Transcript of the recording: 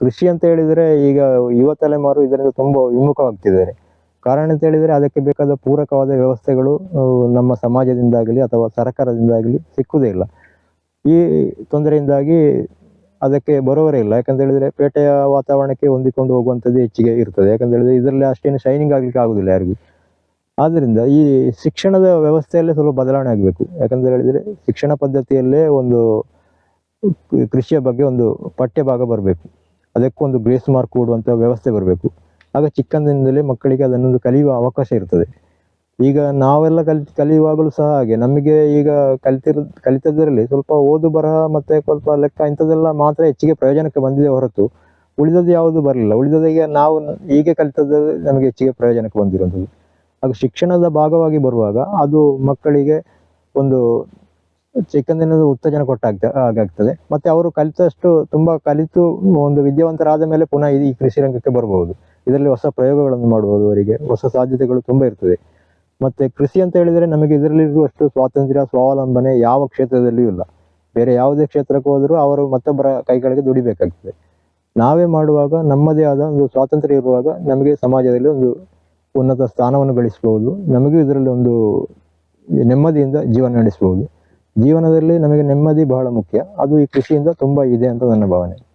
ಕೃಷಿ ಅಂತ ಹೇಳಿದ್ರೆ ಈಗ ಯುವ ತಲೆಮಾರು ಇದರಿಂದ ತುಂಬಾ ವಿಮುಖವಾಗ್ತಿದ್ದಾರೆ. ಕಾರಣ ಅಂತ ಹೇಳಿದ್ರೆ ಅದಕ್ಕೆ ಬೇಕಾದ ಪೂರಕವಾದ ವ್ಯವಸ್ಥೆಗಳು ನಮ್ಮ ಸಮಾಜದಿಂದಾಗಲಿ ಅಥವಾ ಸರ್ಕಾರದಿಂದಾಗಲಿ ಸಿಕ್ಕುವುದೇ ಇಲ್ಲ. ಈ ತೊಂದರೆಯಿಂದಾಗಿ ಅದಕ್ಕೆ ಬರೋವರೇ ಇಲ್ಲ. ಯಾಕಂತ ಹೇಳಿದ್ರೆ ಪೇಟೆಯ ವಾತಾವರಣಕ್ಕೆ ಹೊಂದಿಕೊಂಡು ಹೋಗುವಂಥದ್ದು ಹೆಚ್ಚಿಗೆ ಇರ್ತದೆ. ಯಾಕಂತ ಹೇಳಿದ್ರೆ ಇದರಲ್ಲಿ ಅಷ್ಟೇನು ಶೈನಿಂಗ್ ಆಗ್ಲಿಕ್ಕೆ ಆಗುದಿಲ್ಲ ಯಾರಿಗೂ. ಆದ್ದರಿಂದ ಈ ಶಿಕ್ಷಣದ ವ್ಯವಸ್ಥೆಯಲ್ಲೇ ಸ್ವಲ್ಪ ಬದಲಾವಣೆ ಆಗಬೇಕು. ಯಾಕಂತ ಹೇಳಿದ್ರೆ ಶಿಕ್ಷಣ ಪದ್ಧತಿಯಲ್ಲೇ ಒಂದು ಕೃಷಿಯ ಬಗ್ಗೆ ಒಂದು ಪಠ್ಯ ಭಾಗ ಬರಬೇಕು. ಅದಕ್ಕೊಂದು ಗ್ರೇಸ್ ಮಾರ್ಕ್ ಕೊಡುವಂಥ ವ್ಯವಸ್ಥೆ ಬರಬೇಕು. ಆಗ ಚಿಕ್ಕಂದಿನಿಂದಲೇ ಮಕ್ಕಳಿಗೆ ಅದನ್ನೊಂದು ಕಲಿಯುವ ಅವಕಾಶ ಇರ್ತದೆ. ಈಗ ನಾವೆಲ್ಲ ಕಲಿ, ಕಲಿಯುವಾಗಲೂ ಸಹ ಹಾಗೆ. ನಮಗೆ ಈಗ ಕಲಿತಿರ, ಕಲಿತದ್ರಲ್ಲಿ ಸ್ವಲ್ಪ ಓದು ಬರಹ ಮತ್ತೆ ಸ್ವಲ್ಪ ಲೆಕ್ಕ ಇಂಥದ್ದೆಲ್ಲ ಮಾತ್ರ ಹೆಚ್ಚಿಗೆ ಪ್ರಯೋಜನಕ್ಕೆ ಬಂದಿದೆ ಹೊರತು ಉಳಿದದ್ದು ಯಾವುದು ಬರಲಿಲ್ಲ. ಉಳಿದದೀಗ ನಾವು ಹೀಗೆ ಕಲಿತದ್ದು ನಮಗೆ ಹೆಚ್ಚಿಗೆ ಪ್ರಯೋಜನಕ್ಕೆ ಬಂದಿರುವಂಥದ್ದು. ಹಾಗೂ ಶಿಕ್ಷಣದ ಭಾಗವಾಗಿ ಬರುವಾಗ ಅದು ಮಕ್ಕಳಿಗೆ ಒಂದು ಚಿಕ್ಕಂದಿನದು ಉತ್ತೇಜನ ಕೊಟ್ಟಾಗ್ತ ಹಾಗಾಗ್ತದೆ ಮತ್ತೆ ಅವರು ಕಲಿತಷ್ಟು ತುಂಬಾ ಕಲಿತು ಒಂದು ವಿದ್ಯಾವಂತರಾದ ಮೇಲೆ ಪುನಃ ಈ ಕೃಷಿ ರಂಗಕ್ಕೆ ಬರಬಹುದು ಇದರಲ್ಲಿ ಹೊಸ ಪ್ರಯೋಗಗಳನ್ನು ಮಾಡಬಹುದು ಅವರಿಗೆ. ಹೊಸ ಸಾಧ್ಯತೆಗಳು ತುಂಬಾ ಇರ್ತದೆ. ಮತ್ತೆ ಕೃಷಿ ಅಂತ ಹೇಳಿದ್ರೆ ನಮಗೆ ಇದರಲ್ಲಿರುವಷ್ಟು ಸ್ವಾತಂತ್ರ್ಯ, ಸ್ವಾವಲಂಬನೆ ಯಾವ ಕ್ಷೇತ್ರದಲ್ಲಿಯೂ ಇಲ್ಲ. ಬೇರೆ ಯಾವುದೇ ಕ್ಷೇತ್ರಕ್ಕೆ ಹೋದರೂ ಅವರು ಮತ್ತೊಬ್ಬರ ಕೈಗಳಿಗೆ ದುಡಿಬೇಕಾಗ್ತದೆ. ನಾವೇ ಮಾಡುವಾಗ, ನಮ್ಮದೇ ಆದ ಒಂದು ಸ್ವಾತಂತ್ರ್ಯ ಇರುವಾಗ ನಮಗೆ ಸಮಾಜದಲ್ಲಿ ಒಂದು ಉನ್ನತ ಸ್ಥಾನವನ್ನು ಗಳಿಸಬಹುದು ನಮಗೂ ಇದರಲ್ಲಿ ಒಂದು ನೆಮ್ಮದಿಯಿಂದ ಜೀವನ ನಡೆಸಬಹುದು ಜೀವನದಲ್ಲಿ ನಮಗೆ ನೆಮ್ಮದಿ ಬಹಳ ಮುಖ್ಯ. ಅದು ಈ ಕೃಷಿಯಿಂದ ತುಂಬಾ ಇದೆ ಅಂತ ನನ್ನ ಭಾವನೆ.